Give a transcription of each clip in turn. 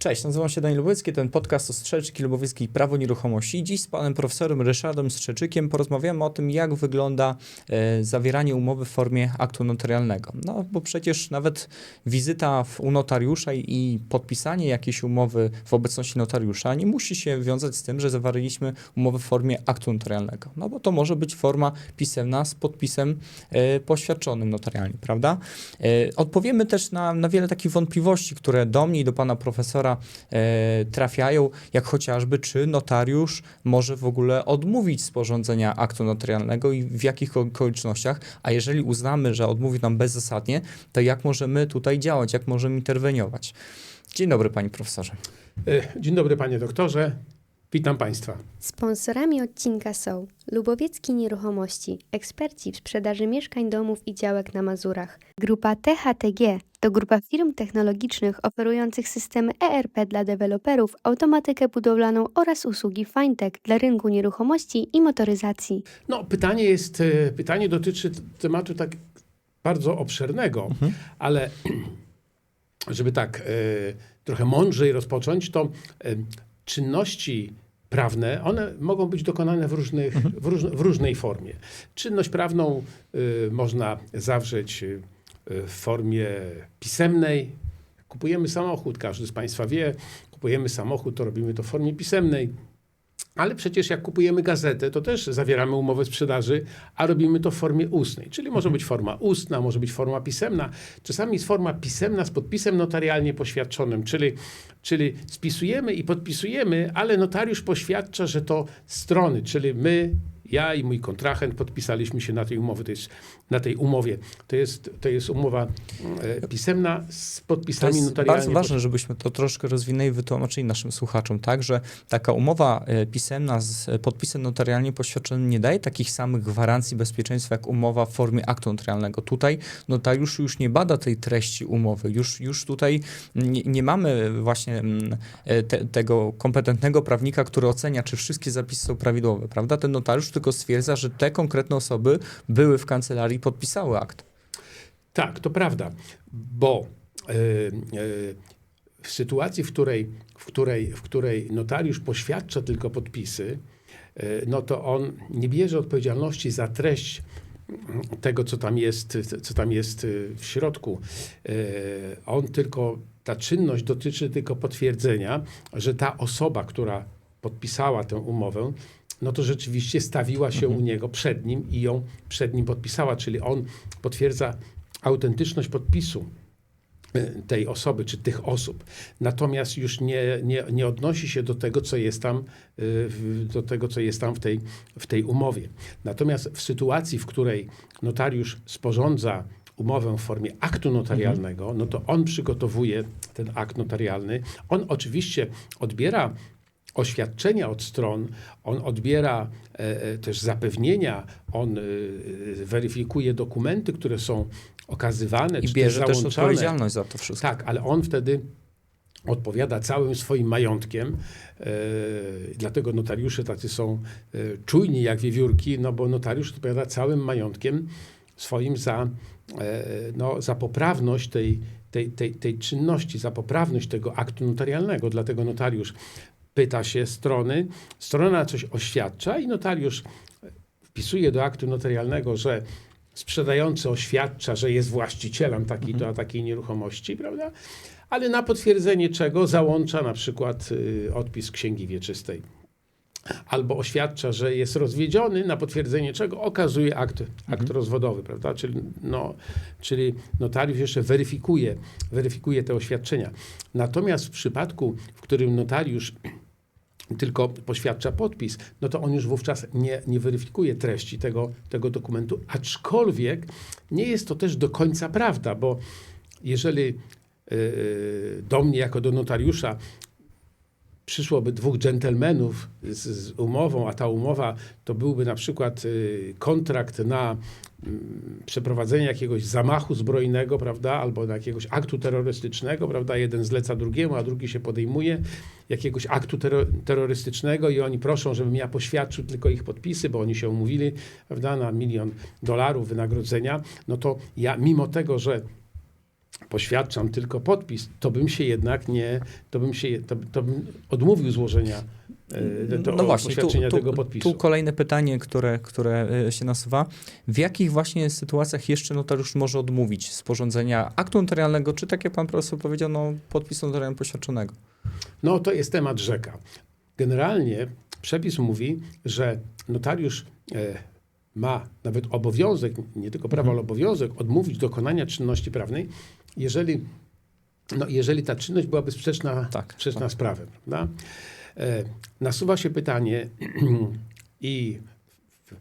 Cześć, nazywam się Daniel Łycki, ten podcast o Strzelczyki Lubowickiej Prawo Nieruchomości. Dziś z panem profesorem Ryszardem Strzelczykiem porozmawiamy o tym, jak wygląda e, zawieranie umowy w formie aktu notarialnego. No, bo przecież nawet wizyta w, u notariusza i, i podpisanie jakiejś umowy w obecności notariusza nie musi się wiązać z tym, że zawarliśmy umowę w formie aktu notarialnego. No, bo to może być forma pisemna z podpisem e, poświadczonym notarialnie, prawda? E, odpowiemy też na, na wiele takich wątpliwości, które do mnie i do pana profesora e, trafiają, jak chociażby, czy notariusz może w ogóle odmówić sporządzenia aktu notarialnego i w jakich okolicznościach, a jeżeli uznamy, że odmówi nam bezzasadnie, to jak możemy tutaj działać, jak możemy interweniować. Dzień dobry, panie profesorze. E, Dzień dobry, panie doktorze. Witam państwa. Sponsorami odcinka są Lubowiecki Nieruchomości, eksperci w sprzedaży mieszkań, domów i działek na Mazurach. Grupa THTG to grupa firm technologicznych oferujących systemy ERP dla deweloperów, automatykę budowlaną oraz usługi fintech dla rynku nieruchomości i motoryzacji. No, pytanie jest, e, pytanie dotyczy tematu tak bardzo obszernego, ale żeby tak e, trochę mądrzej rozpocząć, to e, czynności prawne, one mogą być dokonane w, różnych, w, róż, w różnej formie. Czynność prawną e, można zawrzeć e, w formie pisemnej. Kupujemy samochód, każdy z Państwa wie, kupujemy samochód, to robimy to w formie pisemnej. Ale przecież jak kupujemy gazetę, to też zawieramy umowę sprzedaży, a robimy to w formie ustnej. Czyli może być forma ustna, może być forma pisemna. Czasami jest forma pisemna z podpisem notarialnie poświadczonym, czyli, czyli spisujemy i podpisujemy, ale notariusz poświadcza, że to strony, czyli my, ja i mój kontrahent podpisaliśmy się na tej umowie. To jest, na tej umowie. To jest, to jest umowa e, pisemna z To podpisami jest notarialnie bardzo ważne, żebyśmy to troszkę rozwinęli i wytłumaczyli naszym słuchaczom, tak, że taka umowa e, pisemna z e, podpisem notarialnie poświadczonym nie daje takich samych gwarancji bezpieczeństwa jak umowa w formie aktu notarialnego. Tutaj notariusz już nie bada tej treści umowy, już, już tutaj nie, nie mamy właśnie mm, te, tego kompetentnego prawnika, który ocenia, czy wszystkie zapisy są prawidłowe, prawda? Ten notariusz tylko stwierdza, że te konkretne osoby były w kancelarii i podpisały akt. Tak, to prawda, bo e, e, w sytuacji, w której, w, której, w której notariusz poświadcza tylko podpisy, e, no to on nie bierze odpowiedzialności za treść mm, tego, co tam jest, co tam jest w środku. On tylko, ta czynność dotyczy tylko potwierdzenia, że ta osoba, która podpisała tę umowę, no to rzeczywiście stawiła się u niego przed nim i ją przed nim podpisała, czyli on potwierdza autentyczność podpisu y, tej osoby czy tych osób. Natomiast już nie, nie, nie odnosi się do tego, co jest tam, y, do tego, co jest tam w tej, w tej umowie. Natomiast w sytuacji, w której notariusz sporządza umowę w formie aktu notarialnego, no to on przygotowuje ten akt notarialny. On oczywiście odbiera oświadczenia od stron, on odbiera e, e, też zapewnienia, on e, weryfikuje dokumenty, które są okazywane, I czy bierze też załączane. odpowiedzialność za to wszystko. Tak, ale on wtedy odpowiada całym swoim majątkiem. E, dlatego notariusze tacy są e, czujni jak wiewiórki, no bo notariusz odpowiada całym majątkiem swoim za, e, no, za poprawność tej, tej, tej, tej czynności, za poprawność tego aktu notarialnego. Dlatego notariusz pyta się strony, strona coś oświadcza i notariusz wpisuje do aktu notarialnego, że sprzedający oświadcza, że jest właścicielem takiej to a takiej nieruchomości, prawda? Ale na potwierdzenie czego załącza na przykład y, odpis księgi wieczystej. Albo oświadcza, że jest rozwiedziony, na potwierdzenie czego okazuje akt, akt rozwodowy, prawda? Czyli, no, czyli notariusz jeszcze weryfikuje, weryfikuje te oświadczenia. Natomiast w przypadku, w którym notariusz tylko poświadcza podpis, no to on już wówczas nie, nie weryfikuje treści tego, tego dokumentu, aczkolwiek nie jest to też do końca prawda, bo jeżeli yy, do mnie jako do notariusza przyszłoby dwóch dżentelmenów z, z umową, a ta umowa to byłby na przykład y, kontrakt na mm, przeprowadzenie jakiegoś zamachu zbrojnego, prawda, albo na jakiegoś aktu terrorystycznego, prawda, jeden zleca drugiemu, a drugi się podejmuje jakiegoś aktu terro- terrorystycznego i oni proszą, żebym ja poświadczył tylko ich podpisy, bo oni się umówili, prawda, na milion dolarów wynagrodzenia, no to ja mimo tego, że poświadczam tylko podpis, to bym się jednak nie, to bym się, to, to bym odmówił złożenia e, to, no właśnie, tu, tu, tego podpisu. tu kolejne pytanie, które, które e, się nasuwa. W jakich właśnie sytuacjach jeszcze notariusz może odmówić sporządzenia aktu notarialnego, czy tak jak pan profesor powiedział, no, podpisu notarialnie poświadczonego? No to jest temat rzeka. Generalnie przepis mówi, że notariusz e, ma nawet obowiązek, nie tylko prawo, ale obowiązek odmówić dokonania czynności prawnej, jeżeli, no, jeżeli ta czynność byłaby sprzeczna, Tak, sprzeczna z prawem. Prawda? E, nasuwa się pytanie i w,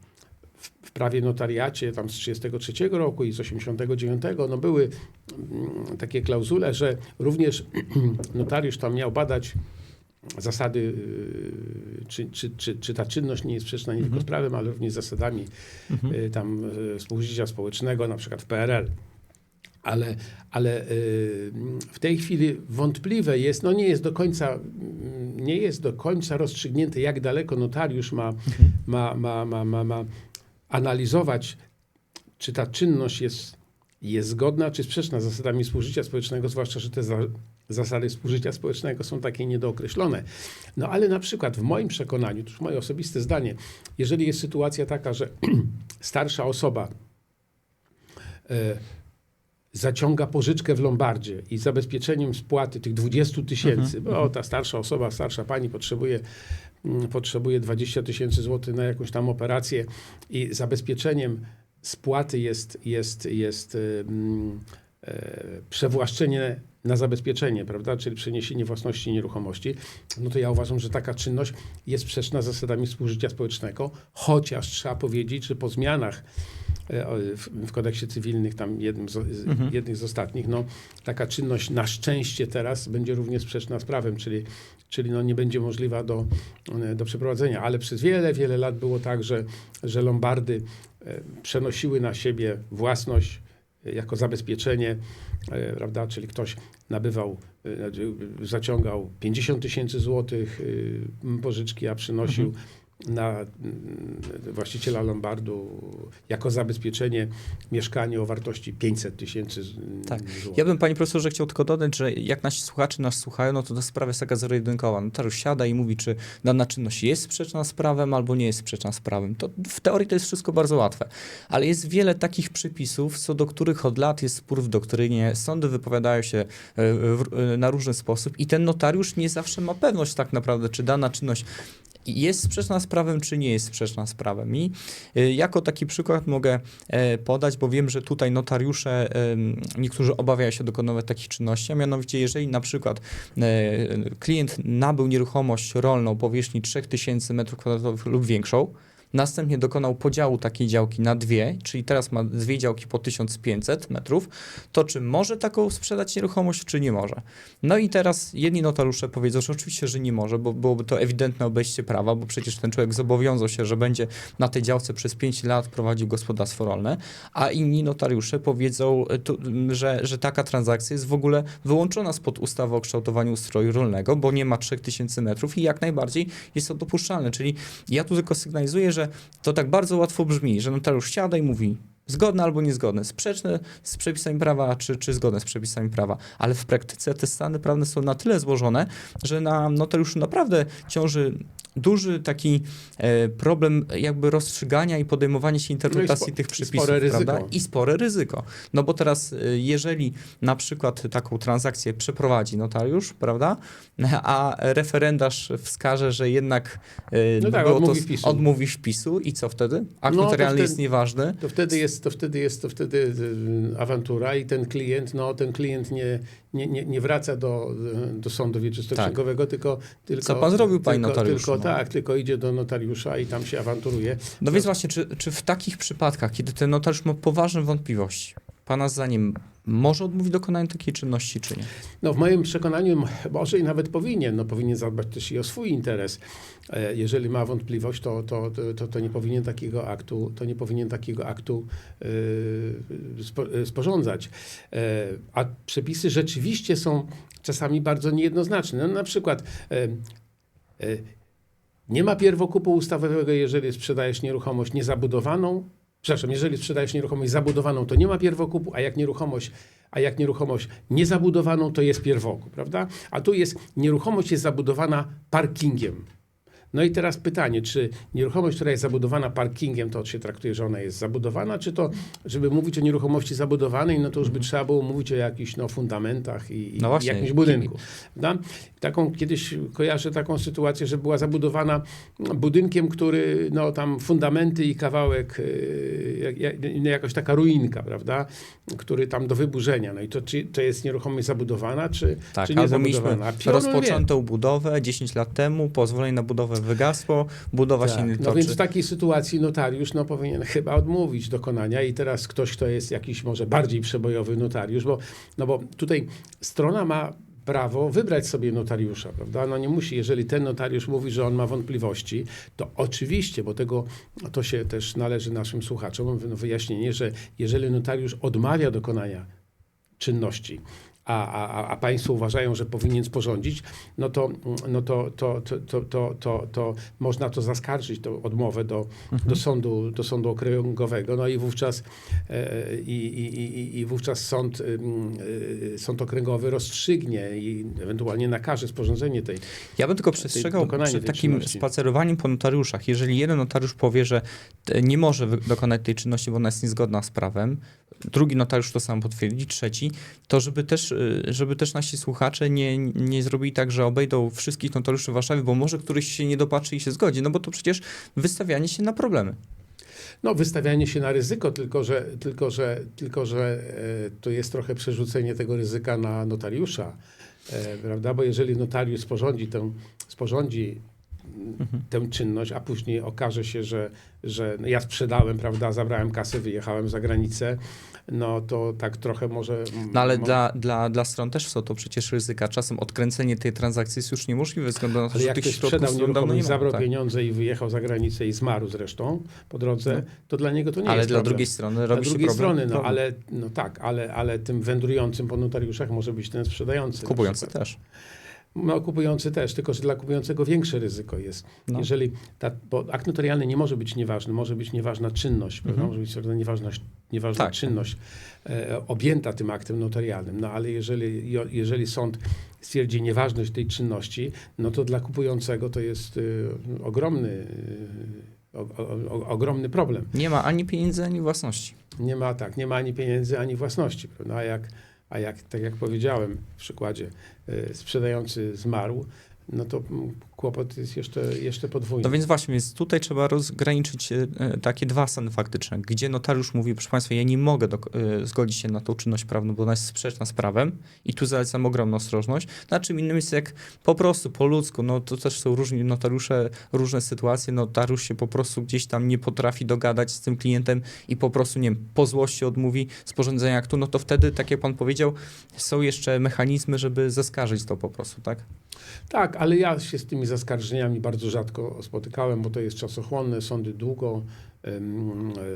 w, w prawie notariacie tam z 33 roku i z 89 no były mm, takie klauzule, że również notariusz tam miał badać zasady, yy, czy, czy, czy, czy ta czynność nie jest sprzeczna nie tylko z prawem, ale również z zasadami yy, tam yy, współżycia społecznego, na przykład w PRL. Ale, ale yy, w tej chwili wątpliwe jest, no nie jest do końca, nie jest do końca rozstrzygnięte, jak daleko notariusz ma, ma, ma, ma, ma, ma analizować, czy ta czynność jest, jest zgodna, czy sprzeczna z zasadami współżycia społecznego, zwłaszcza, że te za, zasady współżycia społecznego są takie niedookreślone. No ale na przykład w moim przekonaniu, to już moje osobiste zdanie, jeżeli jest sytuacja taka, że starsza osoba e, zaciąga pożyczkę w Lombardzie i zabezpieczeniem spłaty tych 20 tysięcy, bo ta starsza osoba, starsza pani potrzebuje, mm, potrzebuje 20 tysięcy złotych na jakąś tam operację i zabezpieczeniem spłaty jest, jest, jest ym, e, przewłaszczenie na zabezpieczenie, prawda, czyli przeniesienie własności nieruchomości, no to ja uważam, że taka czynność jest sprzeczna z zasadami współżycia społecznego, chociaż trzeba powiedzieć, że po zmianach w, w kodeksie cywilnych, tam jednym z, jednych z ostatnich, no taka czynność na szczęście teraz będzie również sprzeczna z prawem, czyli, czyli no nie będzie możliwa do, e, do przeprowadzenia, ale przez wiele, wiele lat było tak, że, że Lombardy e, przenosiły na siebie własność e, jako zabezpieczenie, e, prawda, czyli ktoś nabywał, e, zaciągał 50 tysięcy złotych e, pożyczki, a przynosił na mm, właściciela Lombardu jako zabezpieczenie mieszkanie o wartości 500 tysięcy Tak. złotych. Ja bym, panie profesorze, chciał tylko dodać, że jak nasi słuchacze nas słuchają, no to ta sprawa jest taka zero-jedynkowa. Notariusz siada i mówi, czy dana czynność jest sprzeczna z prawem, albo nie jest sprzeczna z prawem. To w teorii to jest wszystko bardzo łatwe. Ale jest wiele takich przepisów, co do których od lat jest spór w doktrynie. Sądy wypowiadają się e, e, na różny sposób i ten notariusz nie zawsze ma pewność tak naprawdę, czy dana czynność jest sprzeczna z prawem, czy nie jest sprzeczna z prawem. I y, jako taki przykład mogę e, podać, bo wiem, że tutaj notariusze, niektórzy obawiają się dokonywać takich czynności, a mianowicie jeżeli na przykład e, klient nabył nieruchomość rolną powierzchni 3000 m2 lub większą, Następnie dokonał podziału takiej działki na dwie, czyli teraz ma dwie działki po 1500 metrów, to czy może taką sprzedać nieruchomość, czy nie może? No i teraz jedni notariusze powiedzą, że oczywiście, że nie może, bo byłoby to ewidentne obejście prawa, bo przecież ten człowiek zobowiązał się, że będzie na tej działce przez 5 lat prowadził gospodarstwo rolne, a inni notariusze powiedzą, e, że, że taka transakcja jest w ogóle wyłączona spod ustawy o kształtowaniu ustroju rolnego, bo nie ma 3000 metrów i jak najbardziej jest to dopuszczalne. Czyli ja tu tylko sygnalizuję, że to tak bardzo łatwo brzmi, że notariusz siada i mówi zgodne albo niezgodne, sprzeczne z przepisami prawa, czy, czy zgodne z przepisami prawa, ale w praktyce te stany prawne są na tyle złożone, że na notariuszu naprawdę ciąży duży taki e, problem jakby rozstrzygania i podejmowania się interpretacji No i tych i przepisów, spore ryzyko. prawda? I spore ryzyko. No bo teraz, e, jeżeli na przykład taką transakcję przeprowadzi notariusz, prawda, a referendarz wskaże, że jednak e, No tak, odmówi to, wpisu. odmówi wpisu i co wtedy? Akt No, notarialny wtedy- jest nieważny. To wtedy jest, to wtedy jest to wtedy y, awantura i ten klient, no ten klient nie, nie, nie, nie wraca do, y, do sądu wieczystoksięgowego, tylko, tylko... Tak. Co pan zrobił, panie tylko, notariuszu, Tylko, no? tak, tylko idzie do notariusza i tam się awanturuje. No więc właśnie, czy, czy w takich przypadkach, kiedy ten notariusz ma poważne wątpliwości, pana zdaniem może odmówić dokonania takiej czynności, czy nie? No w moim przekonaniu może i nawet powinien, no powinien zadbać też i o swój interes. E, Jeżeli ma wątpliwość, to, to, to, to nie powinien takiego aktu, to nie powinien takiego aktu spo, y, sporządzać. E, A przepisy rzeczywiście są czasami bardzo niejednoznaczne. No, na przykład e, e, nie ma pierwokupu ustawowego, jeżeli sprzedajesz nieruchomość niezabudowaną. Przepraszam, jeżeli sprzedajesz nieruchomość zabudowaną, to nie ma pierwokupu, a jak nieruchomość A jak nieruchomość niezabudowaną, to jest pierwotną, prawda? A tu jest, nieruchomość jest zabudowana parkingiem. No i teraz pytanie, czy nieruchomość, która jest zabudowana parkingiem, to się traktuje, że ona jest zabudowana, czy to, żeby mówić o nieruchomości zabudowanej, no to już by trzeba było mówić o jakichś no, fundamentach i, No właśnie. jakimś budynku. Prawda? Taką, kiedyś kojarzę taką sytuację, że była zabudowana budynkiem, który, no tam fundamenty i kawałek, y, jak- jak- no, taka ruinka, prawda, który tam do wyburzenia. No i to, czy to jest nieruchomość zabudowana, czy, Tak, czy nie albo mieliśmy zabudowana? A pionowo wie. rozpoczętą budowę 10 lat temu, pozwolenie na budowę wygasło, budowa się nie Tak. No toczy. więc w takiej sytuacji notariusz no, powinien chyba odmówić dokonania i teraz ktoś, kto jest jakiś może bardziej przebojowy notariusz, bo, no bo tutaj strona ma prawo wybrać sobie notariusza, prawda? No nie musi, jeżeli ten notariusz mówi, że on ma wątpliwości, to oczywiście, bo tego to się też należy naszym słuchaczom wyjaśnienie, że jeżeli notariusz odmawia dokonania czynności, a, a, a- państwo uważają, że powinien sporządzić, no to, no to, to, to, to, to, to, można to zaskarżyć, tą odmowę do, do, sądu, do sądu okręgowego, no i wówczas, e, i, i, i, i wówczas sąd, ym, y, sąd okręgowy rozstrzygnie i ewentualnie nakaże sporządzenie tej. Ja bym tylko przestrzegał przed takim czynności. spacerowaniem po notariuszach. Jeżeli jeden notariusz powie, że t- nie może dokonać tej czynności, bo ona jest niezgodna z prawem, drugi notariusz to samo potwierdzi, trzeci, to żeby też, y, żeby też nasi słuchacze nie, nie zrobili tak, że obejdą wszystkich notariuszy w Warszawie, bo może któryś się nie dopatrzy i się zgodzi, no bo to przecież wystawianie się na problemy. No, wystawianie się na ryzyko, tylko że, tylko, że, tylko, że e, to jest trochę przerzucenie tego ryzyka na notariusza, e, prawda? Bo jeżeli notariusz sporządzi tę, sporządzi tę czynność, a później okaże się, że, że no ja sprzedałem, prawda, zabrałem kasę, wyjechałem za granicę, no to tak trochę może... No ale mo- dla, dla, dla stron też są to przecież ryzyka. Czasem odkręcenie tej transakcji jest już niemożliwe ze względu na to, Ale że jak tych sprzedał nieruchomość, zabrał tak. pieniądze i wyjechał za granicę i zmarł zresztą po drodze, to dla niego to nie Ale jest dla problem. drugiej strony Dla robi się drugiej problem. strony, no problem. ale no tak, ale, ale tym wędrującym po notariuszach może być ten sprzedający. Kupujący też. No kupujący też, tylko że dla kupującego większe ryzyko jest. No. Jeżeli, ta, bo akt notarialny nie może być nieważny, może być nieważna czynność, prawda? może być nieważna, nieważna Tak. czynność e, objęta tym aktem notarialnym. No ale jeżeli, jeżeli sąd stwierdzi nieważność tej czynności, no to dla kupującego to jest y, ogromny, y, o, o, ogromny problem. Nie ma ani pieniędzy, ani własności. Nie ma tak, nie ma ani pieniędzy, ani własności. Prawda? A jak, a jak, tak jak powiedziałem w przykładzie, y, sprzedający zmarł, no to kłopot jest jeszcze, jeszcze podwójny. No więc właśnie, więc tutaj trzeba rozgraniczyć e, e, takie dwa stany faktyczne, gdzie notariusz mówi, proszę Państwa, ja nie mogę dok- e, zgodzić się na tą czynność prawną, bo ona jest sprzeczna z prawem i tu zalecam ogromną ostrożność. Na czym innym jest jak po prostu po ludzku, no to też są różni notariusze, różne sytuacje, notariusz się po prostu gdzieś tam nie potrafi dogadać z tym klientem i po prostu, nie wiem, po złości odmówi sporządzenia aktu, no to wtedy, tak jak Pan powiedział, są jeszcze mechanizmy, żeby zaskarżyć to po prostu, tak? Tak, ale ja się z tymi zaskarżeniami bardzo rzadko spotykałem, bo to jest czasochłonne, sądy długo, e,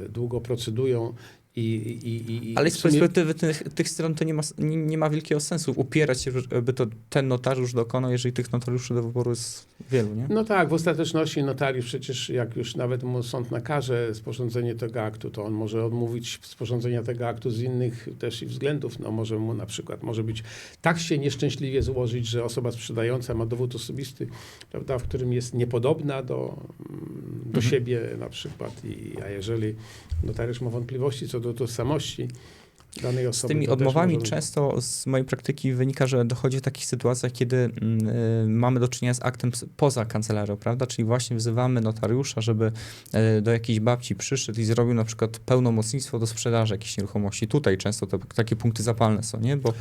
długo procedują i, i, i, Ale z sumie- perspektywy tych, tych stron to nie ma, nie, nie ma wielkiego sensu upierać się, żeby to ten notariusz dokonał, jeżeli tych notariuszy do wyboru jest wielu, nie? No tak, w ostateczności notariusz przecież jak już nawet mu sąd nakaże sporządzenie tego aktu, to on może odmówić sporządzenia tego aktu z innych też i względów. No może mu na przykład, może być tak się nieszczęśliwie złożyć, że osoba sprzedająca ma dowód osobisty, prawda, w którym jest niepodobna do, mm, do Mhm. siebie na przykład. I, a jeżeli notariusz ma wątpliwości co do tożsamości danej Z osoby. tymi to też odmowami może często z mojej praktyki wynika, że dochodzi w takich sytuacjach, kiedy mm, y, mamy do czynienia z aktem poza kancelarią, prawda? Czyli właśnie wzywamy notariusza, żeby y, do jakiejś babci przyszedł i zrobił na przykład pełnomocnictwo do sprzedaży jakiejś nieruchomości. Tutaj często te, takie punkty zapalne są, nie? Bo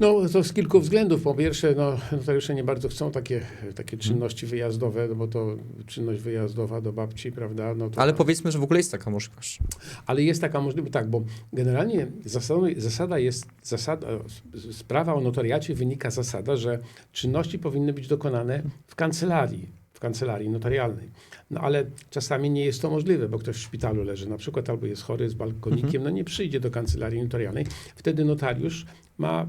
No to z kilku względów. Po pierwsze, no, notariusze nie bardzo chcą takie, takie Mhm. czynności wyjazdowe, no bo to czynność wyjazdowa do babci, prawda? No to, ale powiedzmy, że w ogóle jest taka możliwość. ale jest taka możliwość, tak, bo generalnie zasadą, zasada jest, zasada, z- z prawa o notariacie wynika zasada, że czynności powinny być dokonane w kancelarii, w kancelarii notarialnej. No ale czasami nie jest to możliwe, bo ktoś w szpitalu leży na przykład, albo jest chory z balkonikiem, no nie przyjdzie do kancelarii notarialnej. Wtedy notariusz ma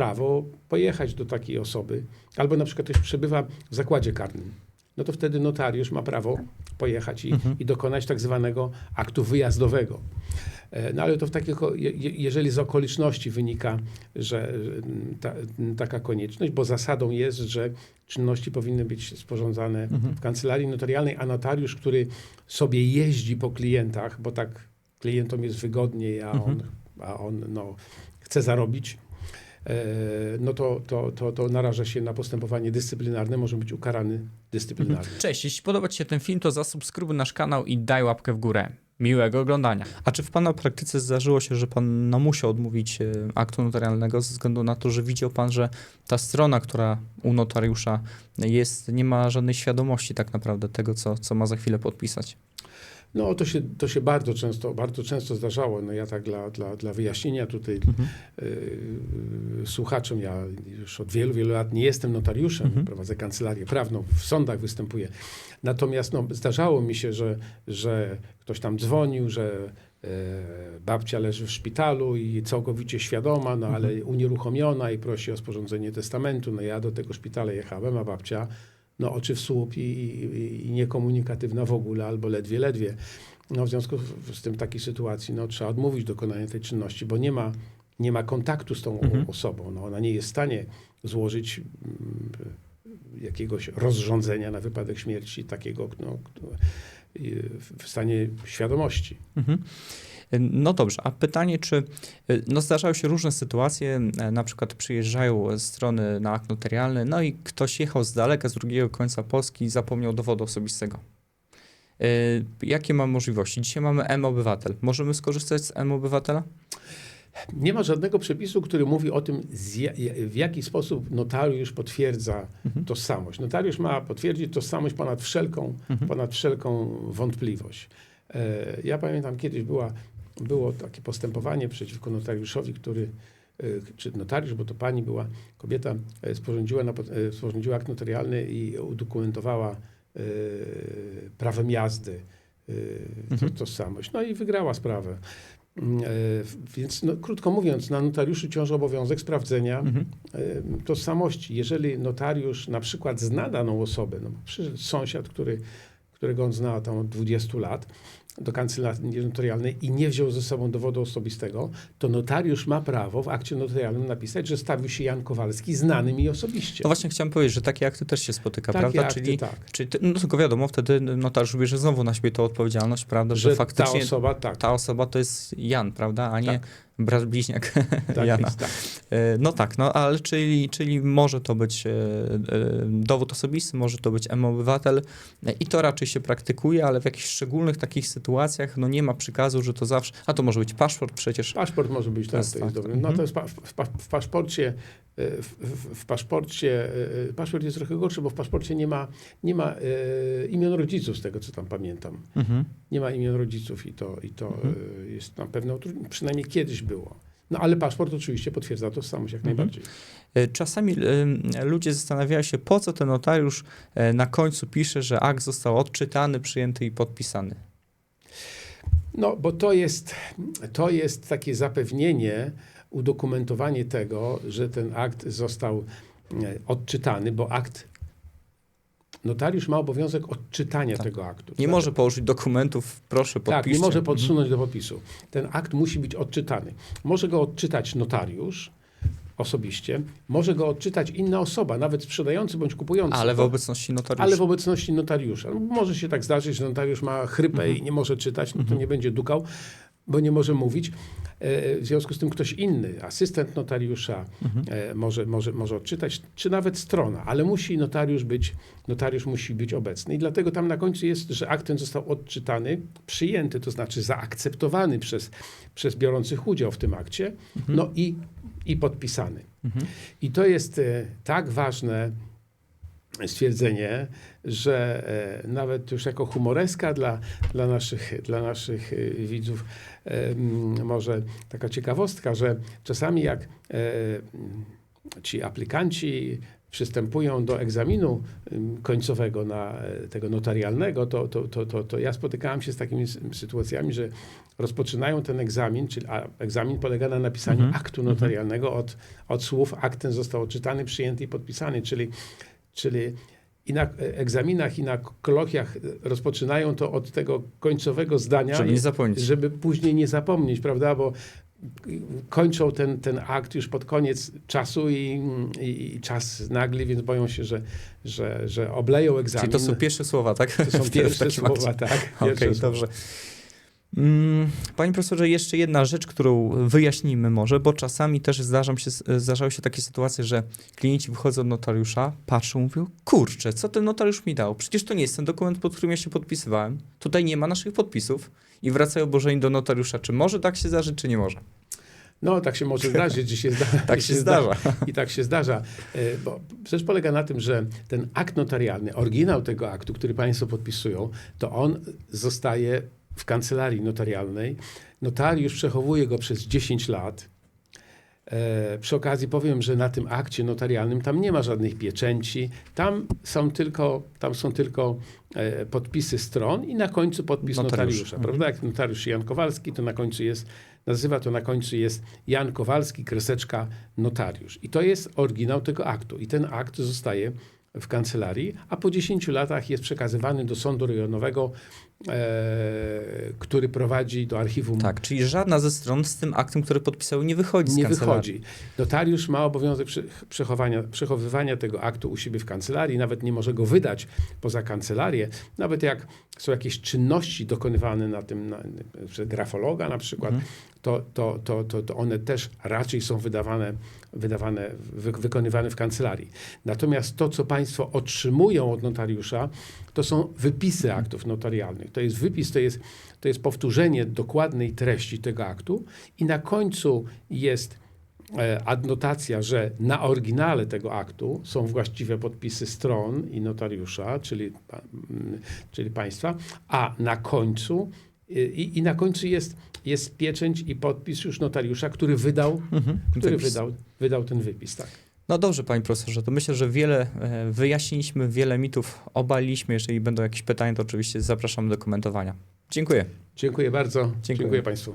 prawo pojechać do takiej osoby, albo na przykład ktoś przebywa w zakładzie karnym no to wtedy notariusz ma prawo pojechać i, Mhm. i dokonać tak zwanego aktu wyjazdowego. E, No ale to w takich, jeżeli z okoliczności wynika, że że ta, taka konieczność, bo zasadą jest, że czynności powinny być sporządzane Mhm. w kancelarii notarialnej, a notariusz, który sobie jeździ po klientach, bo tak klientom jest wygodniej, a on, a on no, chce zarobić, no to, to, to, to naraża się na postępowanie dyscyplinarne, może być ukarany dyscyplinarnie. Cześć, jeśli podoba Ci się ten film, to zasubskrybuj nasz kanał i daj łapkę w górę. Miłego oglądania. A czy w Pana praktyce zdarzyło się, że Pan no, musiał odmówić e, aktu notarialnego ze względu na to, że widział Pan, że ta strona, która u notariusza jest, nie ma żadnej świadomości tak naprawdę tego, co, co ma za chwilę podpisać? No to się, to się bardzo często, bardzo często zdarzało. No ja tak dla, dla, dla wyjaśnienia tutaj Mhm. yy, słuchaczom, ja już od wielu, wielu lat nie jestem notariuszem, Mhm. prowadzę kancelarię prawną, w sądach występuję. Natomiast no, zdarzało mi się, że, że ktoś tam dzwonił, że e, babcia leży w szpitalu i całkowicie świadoma, no ale unieruchomiona i prosi o sporządzenie testamentu. No ja do tego szpitala jechałem, a babcia no, oczy w słup i, i, i niekomunikatywna w ogóle, albo ledwie, ledwie. No, w związku z tym takiej sytuacji no, trzeba odmówić dokonania tej czynności, bo nie ma, nie ma kontaktu z tą Mhm. osobą. No, ona nie jest w stanie złożyć mm, jakiegoś rozrządzenia na wypadek śmierci takiego no, w stanie świadomości. Mhm. No dobrze, a pytanie, czy no zdarzają się różne sytuacje, e, na przykład przyjeżdżają strony na akt notarialny, no i ktoś jechał z daleka, z drugiego końca Polski i zapomniał dowodu osobistego. E, Jakie mamy możliwości? Dzisiaj mamy M-Obywatel. Możemy skorzystać z M-Obywatela? Nie ma żadnego przepisu, który mówi o tym, w jaki sposób notariusz potwierdza Mhm. tożsamość. Notariusz ma potwierdzić tożsamość ponad wszelką, Mhm. ponad wszelką wątpliwość. E, Ja pamiętam, kiedyś była, było takie postępowanie przeciwko notariuszowi, który, e, czy notariusz, bo to pani była, kobieta e, sporządziła, na, e, sporządziła akt notarialny i udokumentowała prawem jazdy to, Mhm. tożsamość. No i wygrała sprawę. Mm, Więc no, krótko mówiąc, na notariuszu ciąży obowiązek sprawdzenia Mhm. tożsamości. Jeżeli notariusz na przykład zna daną osobę, no, sąsiad, który, którego on zna tam od 20 lat, do kancelarii notarialnej i nie wziął ze sobą dowodu osobistego, to notariusz ma prawo w akcie notarialnym napisać, że stawił się Jan Kowalski, znany mi osobiście. No właśnie chciałem powiedzieć, że takie akty też się spotyka, Takie prawda? akty, Czyli, tak. czyli no tylko wiadomo, wtedy notariusz bierze znowu na siebie tą odpowiedzialność, prawda? Że, Że faktycznie ta osoba, tak, ta osoba to jest Jan, prawda? A nie Tak. Brat bliźniak tak Jana. jest, tak. E, No tak, no ale czyli, czyli może to być e, e, dowód osobisty, może to być M-Obywatel i to raczej się praktykuje, ale w jakichś szczególnych takich sytuacjach no nie ma przykazu, że to zawsze, a to może być paszport przecież. Paszport może być, tak, to jest dobre. Mhm. No to jest pa, w, w, paszporcie, w, w, w paszporcie, paszport jest trochę gorszy, bo w paszporcie nie ma, nie ma e, imion rodziców, z tego co tam pamiętam. Mhm. Nie ma imion rodziców i to, i to Mhm. jest na pewno, przynajmniej kiedyś było. No ale paszport oczywiście potwierdza tożsamość jak Mhm. najbardziej. E, Czasami e, ludzie zastanawiają się, po co ten notariusz e, na końcu pisze, że akt został odczytany, przyjęty i podpisany. No, bo to jest, to jest takie zapewnienie, udokumentowanie tego, że ten akt został odczytany, bo akt, notariusz ma obowiązek odczytania Tak. tego aktu. Nie może położyć dokumentów, proszę podpiszcie. Tak, nie może Mhm. podsunąć do podpisu. Ten akt musi być odczytany. Może go odczytać notariusz osobiście, może go odczytać inna osoba, nawet sprzedający bądź kupujący. Ale w obecności notariusza. Ale w obecności notariusza. No, Może się tak zdarzyć, że notariusz ma chrypę Mhm. i nie może czytać, no to nie będzie dukał, bo nie może mówić. E, W związku z tym ktoś inny, asystent notariusza, Mhm. może, może, może odczytać, czy nawet strona, ale musi notariusz być, notariusz musi być obecny. I dlatego tam na końcu jest, że akt ten został odczytany, przyjęty, to znaczy zaakceptowany przez, przez biorących udział w tym akcie, no i, i podpisany. Mhm. I to jest e, tak ważne stwierdzenie, że nawet już jako humoreska dla, dla, naszych, dla naszych widzów, może taka ciekawostka, że czasami jak e, ci aplikanci przystępują do egzaminu końcowego na e, tego notarialnego, to, to, to, to, to ja spotykałem się z takimi sytuacjami, że rozpoczynają ten egzamin, czyli a egzamin polega na napisaniu Mhm. aktu notarialnego od, od słów akt ten został odczytany, przyjęty i podpisany, czyli, czyli i na egzaminach, i na kolokwiach rozpoczynają to od tego końcowego zdania, Żeby nie zapomnieć. żeby później nie zapomnieć, prawda? Bo kończą ten, ten akt już pod koniec czasu i, i, i czas nagli, więc boją się, że, że, że obleją egzamin. Czyli to są pierwsze słowa, tak? To są W pierwsze słowa, akcie. tak? Pierwsze słowa. dobrze. Mm, Panie profesorze, jeszcze jedna rzecz, którą wyjaśnijmy może, bo czasami też zdarzą się, zdarzały się takie sytuacje, że klienci wychodzą od notariusza, patrzą, mówią, kurczę, co ten notariusz mi dał? Przecież to nie jest ten dokument, pod którym ja się podpisywałem. Tutaj nie ma naszych podpisów. I wracają oburzeni do notariusza. Czy może tak się zdarzyć, czy nie może? No, tak się może zdarzyć, że się zdarza. Tak się zdarza. I tak się zdarza. E, Bo rzecz polega na tym, że ten akt notarialny, oryginał tego aktu, który Państwo podpisują, to on zostaje w kancelarii notarialnej. Notariusz przechowuje go przez 10 lat. E, Przy okazji powiem, że na tym akcie notarialnym tam nie ma żadnych pieczęci, tam są tylko, tam są tylko e, podpisy stron i na końcu podpis Notariusz. notariusza. Prawda? Jak notariusz Jan Kowalski, to na końcu jest, nazywa to na końcu jest Jan Kowalski, kreseczka notariusz. I to jest oryginał tego aktu. I ten akt zostaje w kancelarii, a po 10 latach jest przekazywany do sądu rejonowego, który prowadzi do archiwum Tak, czyli żadna ze stron z tym aktem, który podpisały, nie wychodzi z nie kancelarii. wychodzi. Notariusz ma obowiązek prze- przechowania, przechowywania tego aktu u siebie w kancelarii, nawet nie może go wydać poza kancelarię. Nawet jak są jakieś czynności dokonywane na tym, na, przez grafologa na przykład, Mhm. to, to, to, to, to one też raczej są wydawane, wydawane wy, wykonywane w kancelarii. Natomiast to, co Państwo otrzymują od notariusza, to są wypisy aktów notarialnych. To jest wypis, to jest, to jest powtórzenie dokładnej treści tego aktu i na końcu jest e, adnotacja, że na oryginale tego aktu są właściwe podpisy stron i notariusza, czyli, mm, czyli państwa, a na końcu i, i na końcu jest, jest pieczęć i podpis już notariusza, który wydał, Mhm, który wypis. wydał, wydał ten wypis. Tak. No dobrze, panie profesorze, to myślę, że wiele e, wyjaśniliśmy, wiele mitów obaliliśmy. Jeżeli będą jakieś pytania, to oczywiście zapraszamy do komentowania. Dziękuję. Dziękuję bardzo. Dziękuję. Dziękuję Państwu.